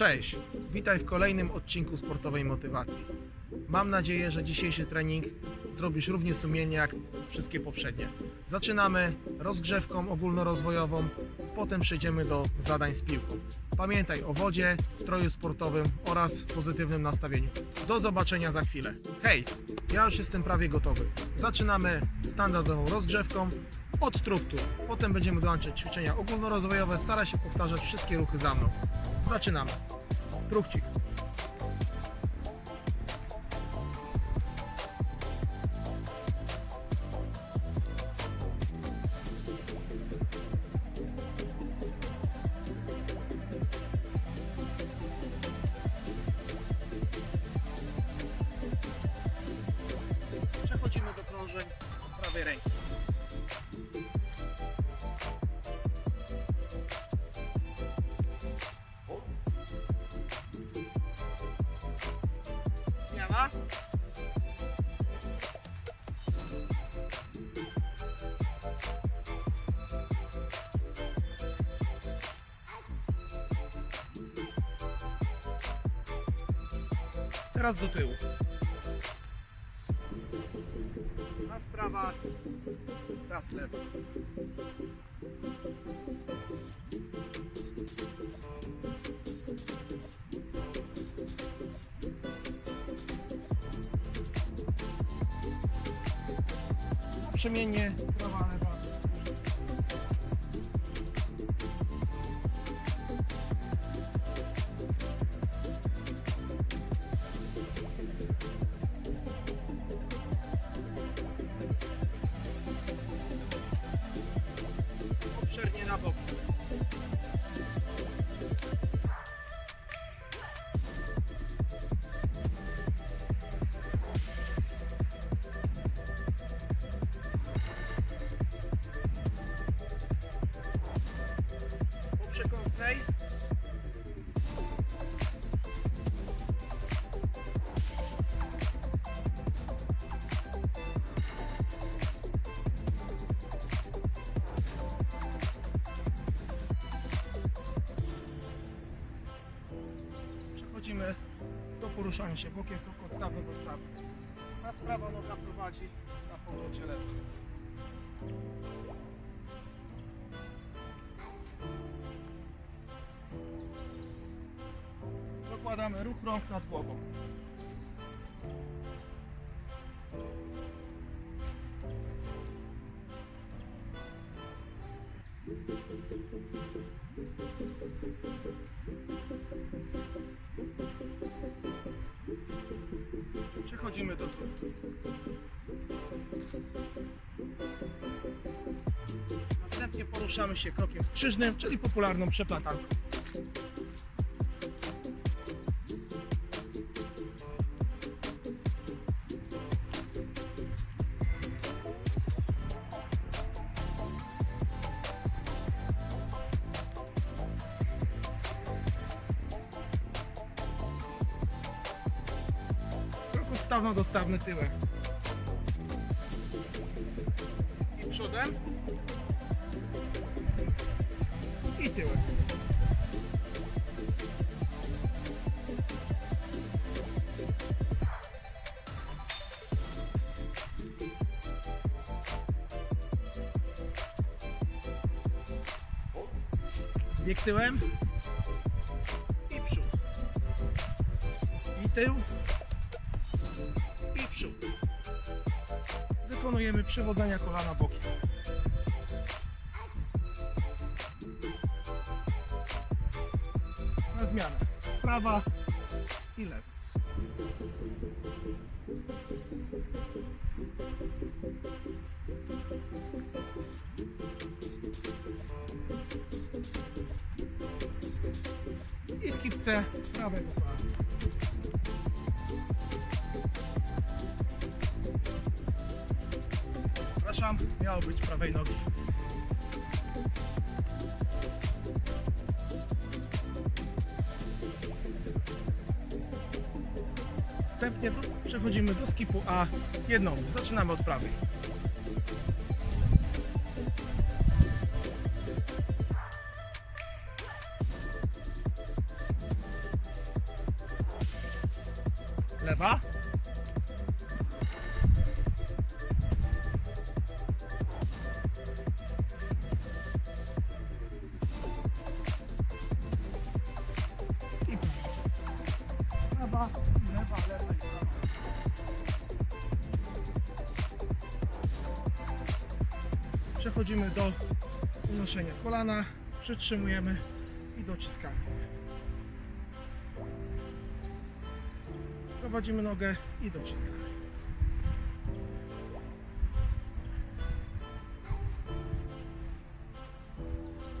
Cześć, witaj w kolejnym odcinku sportowej motywacji. Mam nadzieję, że dzisiejszy trening zrobisz równie sumiennie jak wszystkie poprzednie. Zaczynamy rozgrzewką ogólnorozwojową, potem przejdziemy do zadań z piłką. Pamiętaj o wodzie, stroju sportowym oraz pozytywnym nastawieniu. Do zobaczenia za chwilę. Hej, ja już jestem prawie gotowy. Zaczynamy standardową rozgrzewką od struktur. Potem będziemy dołączać ćwiczenia ogólnorozwojowe. Stara się powtarzać wszystkie ruchy za mną. Zaczynamy. трубчик. Zmiana. Teraz do tyłu. Raz prawa, raz lewa. Przemiennie prawa, do poruszania się bokiem tylko od stawu do stawu. Raz prawa noga prowadzi na powrocie lewa. Dokładamy ruch rąk nad głową. Przechodzimy do truchtu. Następnie poruszamy się krokiem skrzyżnym, czyli popularną przeplatanką. Odstawno-dostawny tyłem. I przodem. I tyłem. Bieg tyłem. I przód. I tył Wykonujemy przewodzenia kolana bokiem. Na zmianę. Prawa i lewa. I skipce prawego Przepraszam, miało być prawej nogi. Następnie przechodzimy do skipu A jedną. Zaczynamy od prawej. Lewa, lewa prawa. Przechodzimy do unoszenia kolana, przytrzymujemy i dociskamy. Prowadzimy nogę i dociskamy.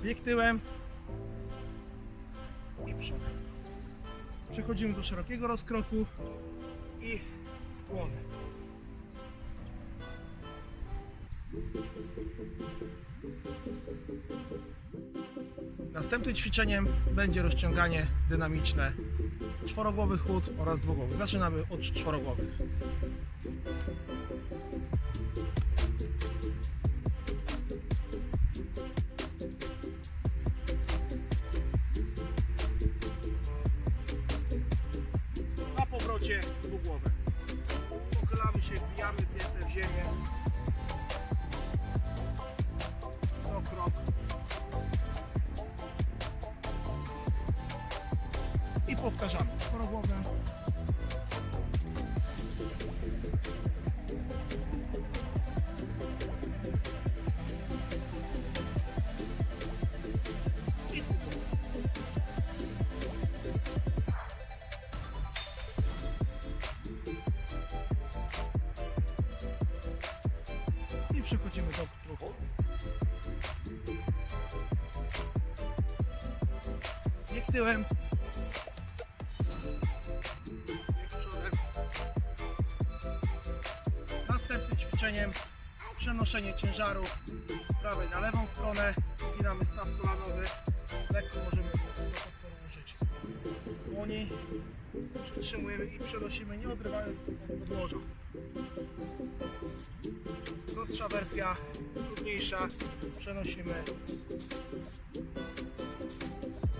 Bieg tyłem i przodem. Przechodzimy do szerokiego rozkroku i skłony. Następnym ćwiczeniem będzie rozciąganie dynamiczne czworogłowy chód oraz dwugłowy. Zaczynamy od czworogłowych. Powrocie dwugłowe. Pochylamy się, wbijamy piętę w ziemię. Co krok. I powtarzamy. Czworogłowe. Tyłem. Następnym ćwiczeniem przenoszenie ciężaru z prawej na lewą stronę. Ginamy staw kolanowy. Lekko możemy podłożyć dłoni. Przytrzymujemy i przenosimy, nie odrywając od podłoża. Prostsza wersja, trudniejsza. Przenosimy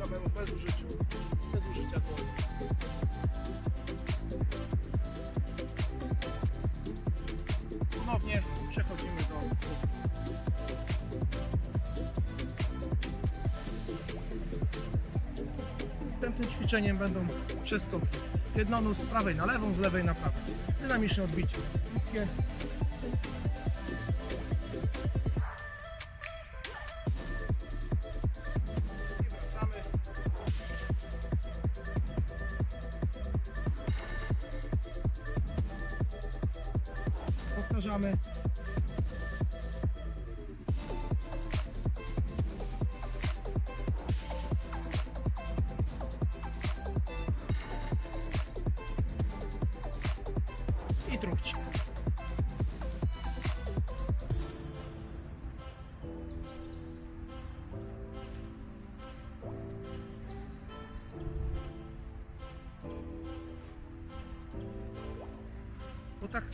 samemu bez użycia, bez użycia. Ponownie przechodzimy do Następnym ćwiczeniem będą przeskoki. Jednonóż z prawej na lewą, z lewej na prawą. Dynamiczne odbicie. Krótkie,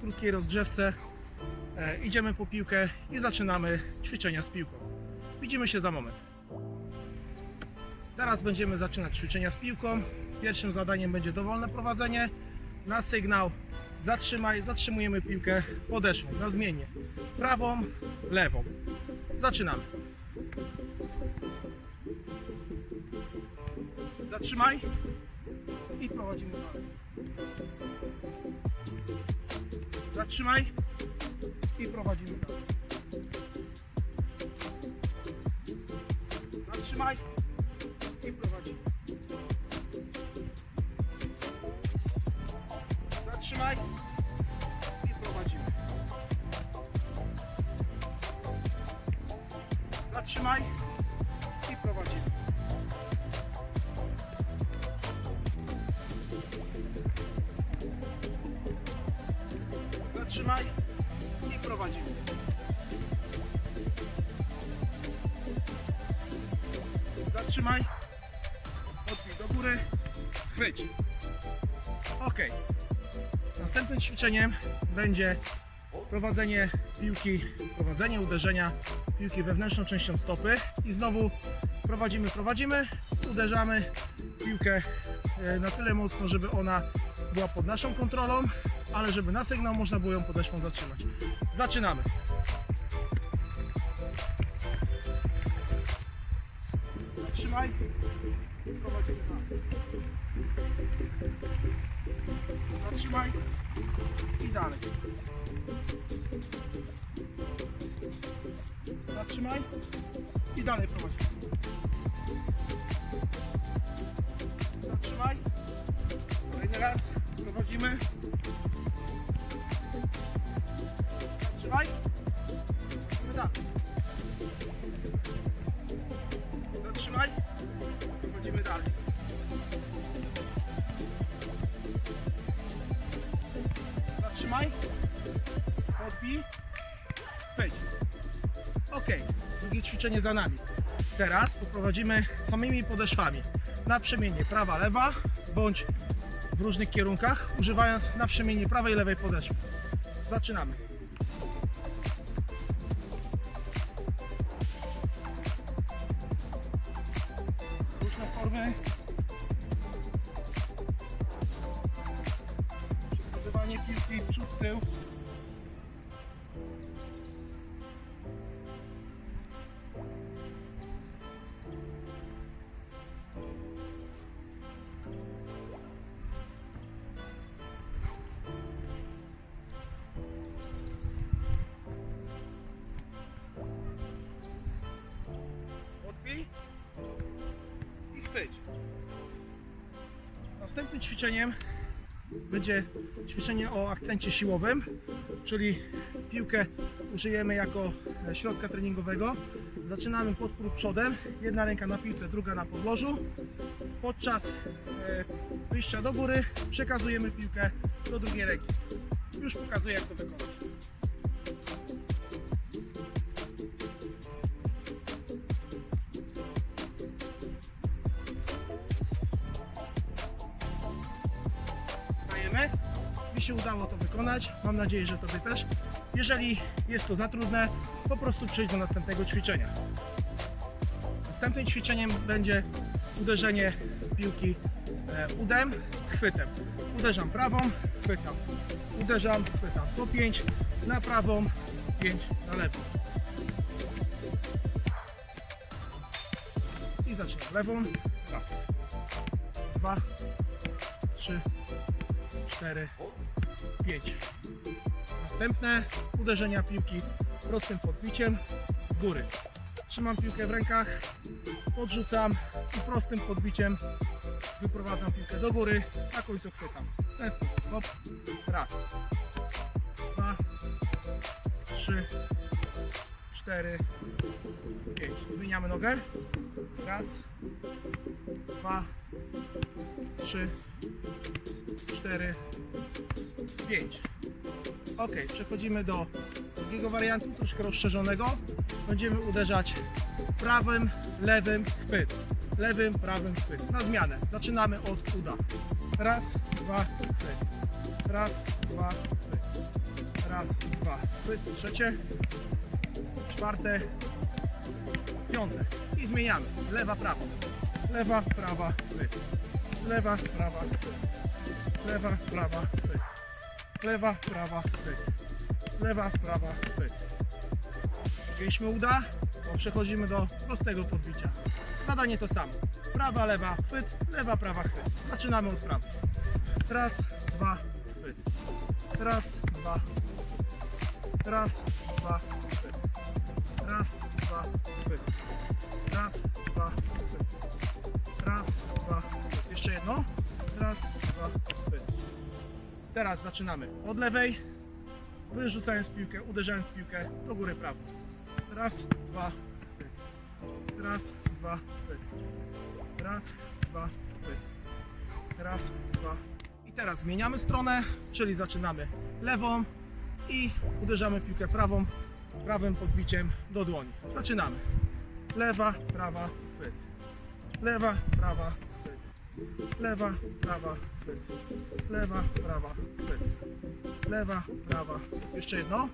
krótkiej rozgrzewce e, idziemy po piłkę i zaczynamy ćwiczenia z piłką. Widzimy się za moment. Teraz będziemy zaczynać ćwiczenia z piłką. Pierwszym zadaniem będzie dowolne prowadzenie. Na sygnał zatrzymaj, zatrzymujemy piłkę podeszłą na zmiennie. Prawą, lewą. Zaczynamy. Zatrzymaj i prowadzimy dalej. Zatrzymaj i prowadzimy dalej. Zatrzymaj i prowadzimy. Zatrzymaj i prowadzimy. Zatrzymaj Następnym ćwiczeniem będzie prowadzenie piłki, prowadzenie uderzenia piłki wewnętrzną częścią stopy i znowu prowadzimy, prowadzimy, uderzamy piłkę e, na tyle mocno, żeby ona była pod naszą kontrolą, ale żeby na sygnał można było ją podeszwą zatrzymać. Zaczynamy. Zatrzymaj. Prowadzimy. Zatrzymaj. I dalej. Zatrzymaj. I dalej prowadź. Zatrzymaj. Kolejny raz. Prowadzimy. Podbij. Wejdź. Ok, drugie ćwiczenie za nami. Teraz poprowadzimy samymi podeszwami na przemiennie prawa-lewa bądź w różnych kierunkach, używając na przemiennie prawej i lewej podeszwy. Zaczynamy. Następnym ćwiczeniem będzie ćwiczenie o akcencie siłowym, czyli piłkę użyjemy jako środka treningowego. Zaczynamy podpór przodem, jedna ręka na piłce, druga na podłożu. Podczas e, wyjścia do góry przekazujemy piłkę do drugiej ręki. Już pokazuję jak to wykonać. Mam nadzieję, że Tobie też. Jeżeli jest to za trudne, po prostu przejdź do następnego ćwiczenia. Następnym ćwiczeniem będzie uderzenie piłki e, udem z chwytem. Uderzam prawą, chwytam. Uderzam, chwytam. Po 5 na prawą, 5 na lewą. I zaczynam lewą. Raz, dwa, trzy, 4, 5. Następne uderzenia piłki prostym podbiciem z góry. Trzymam piłkę w rękach, podrzucam i prostym podbiciem wyprowadzam piłkę do góry, na końcu chwytam. W ten sposób. Hop. Raz, dwa, trzy, cztery, pięć. Zmieniamy nogę. Raz, dwa, trzy, 4, 5. Ok, przechodzimy do drugiego wariantu, troszkę rozszerzonego. Będziemy uderzać prawym, lewym, chwyt. Lewym, prawym, chwyt. Na zmianę. Zaczynamy od uda. Raz, dwa, chwyt. Raz, dwa, chwyt. Raz, dwa, chwyt. Trzecie, czwarte, piąte. I zmieniamy. Lewa, prawa. Lewa, prawa, chwyt. Lewa, prawa, chwyt lewa, prawa, chwyt. Lewa, prawa, chwyt. Lewa, prawa, chwyt. Jeśli uda, to przechodzimy do prostego podbicia. Zadanie to samo. Prawa, lewa, chwyt, lewa, prawa, chwyt. Zaczynamy od prawej. Raz, dwa, chwyt. Raz, dwa. Raz, dwa, chwyt. Raz, dwa, chwyt. Raz, dwa, chwyt. Raz, dwa, chwyt. Jeszcze jedno. Raz, dwa, chwyt. Teraz zaczynamy od lewej, wyrzucając piłkę, uderzając piłkę do góry prawą. Raz, dwa, chwyt. Raz, dwa, chwyt. Raz, dwa, chwyt. Raz, dwa. I teraz zmieniamy stronę, czyli zaczynamy lewą i uderzamy piłkę prawą, prawym podbiciem do dłoni. Zaczynamy. Lewa, prawa, chwyt. Lewa, prawa. Lewa, prawa, chwyt. Lewa, prawa, chwyt. Lewa, prawa. Jeszcze jedno.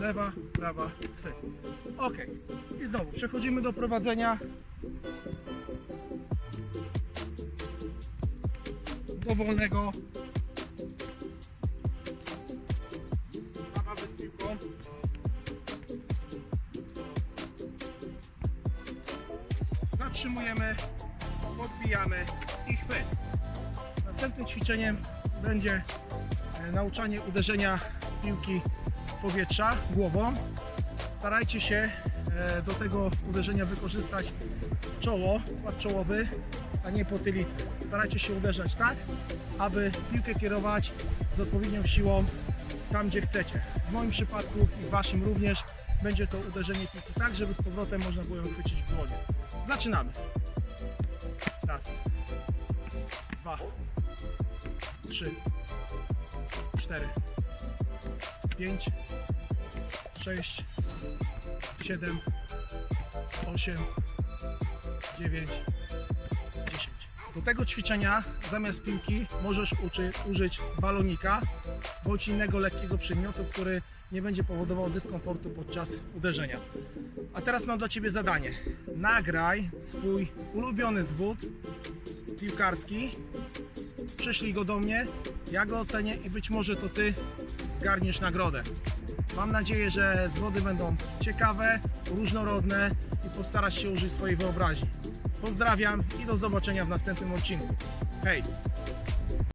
Lewa, prawa, chwyt. Ok. I znowu przechodzimy do prowadzenia. Dowolnego ćwiczeniem będzie e, nauczanie uderzenia piłki z powietrza głową. Starajcie się e, do tego uderzenia wykorzystać czoło, płat czołowy, a nie potylicę. Starajcie się uderzać tak, aby piłkę kierować z odpowiednią siłą tam, gdzie chcecie. W moim przypadku i w Waszym również będzie to uderzenie piłki tak, żeby z powrotem można było ją chwycić w dłonie. Zaczynamy. Raz, dwa, trzy, cztery, pięć, sześć, siedem, osiem, dziewięć, dziesięć. Do tego ćwiczenia zamiast piłki możesz uczy, użyć balonika bądź innego lekkiego przedmiotu, który nie będzie powodował dyskomfortu podczas uderzenia. A teraz mam dla Ciebie zadanie. Nagraj swój ulubiony zwód piłkarski, przyszlij go do mnie, ja go ocenię i być może to Ty zgarniesz nagrodę. Mam nadzieję, że zwody będą ciekawe, różnorodne i postarasz się użyć swojej wyobraźni. Pozdrawiam i do zobaczenia w następnym odcinku. Hej!